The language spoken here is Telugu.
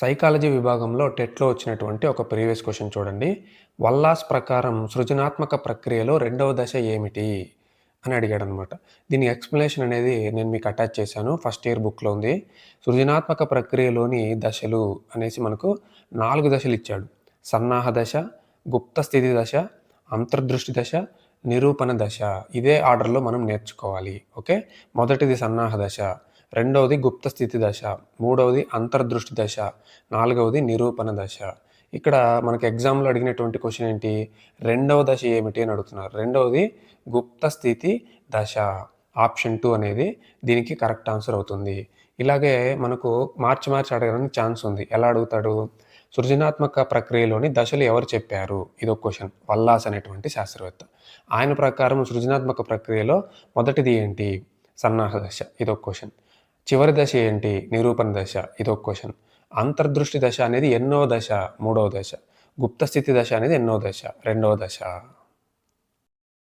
సైకాలజీ విభాగంలో టెట్లో వచ్చినటువంటి ఒక ప్రీవియస్ క్వశ్చన్ చూడండి. వల్లాస్ ప్రకారం సృజనాత్మక ప్రక్రియలో రెండవ దశ ఏమిటి? అని అడిగాడు అనమాట దీని ఎక్స్ప్లెనేషన్ అనేది నేను మీకు అటాచ్ చేశాను. ఫస్ట్ ఇయర్ బుక్లో ఉంది. సృజనాత్మక ప్రక్రియలోని దశలు అనేసి మనకు నాలుగు దశలు ఇచ్చాడు. సన్నాహ దశ గుప్త స్థితి దశ అంతర్దృష్టి దశ నిరూపణ దశ. ఇదే ఆర్డర్లో మనం నేర్చుకోవాలి. ఓకే? మొదటిది సన్నాహ దశ. రెండవది గుప్త స్థితి దశ మూడవది అంతర్దృష్టి దశ నాలుగవది నిరూపణ దశ. ఇక్కడ మనకి ఎగ్జామ్లో అడిగినటువంటి క్వశ్చన్ ఏంటి? రెండవ దశ ఏమిటి అని అడుగుతున్నారు. రెండవది గుప్త స్థితి దశ ఆప్షన్ టూ అనేది దీనికి కరెక్ట్ ఆన్సర్ అవుతుంది. ఇలాగే మనకు మార్చి మార్చి అడగడానికి ఛాన్స్ ఉంది. ఎలా అడుగుతాడు? సృజనాత్మక ప్రక్రియలోని దశలు ఎవరు చెప్పారు? ఇది ఒక క్వశ్చన్ వల్లాస్ అనేటువంటి శాస్త్రవేత్త. ఆయన ప్రకారం సృజనాత్మక ప్రక్రియలో మొదటిది ఏంటి? సన్నాహ దశ. ఇది ఒక క్వశ్చన్ చివరి దశ ఏంటి? నిరూపణ దశ. ఇది క్వశ్చన్ అంతర్దృష్టి దశ అనేది ఎన్నో దశ? మూడవ దశ. గుప్తస్థితి దశ అనేది ఎన్నో దశ? రెండవ దశ.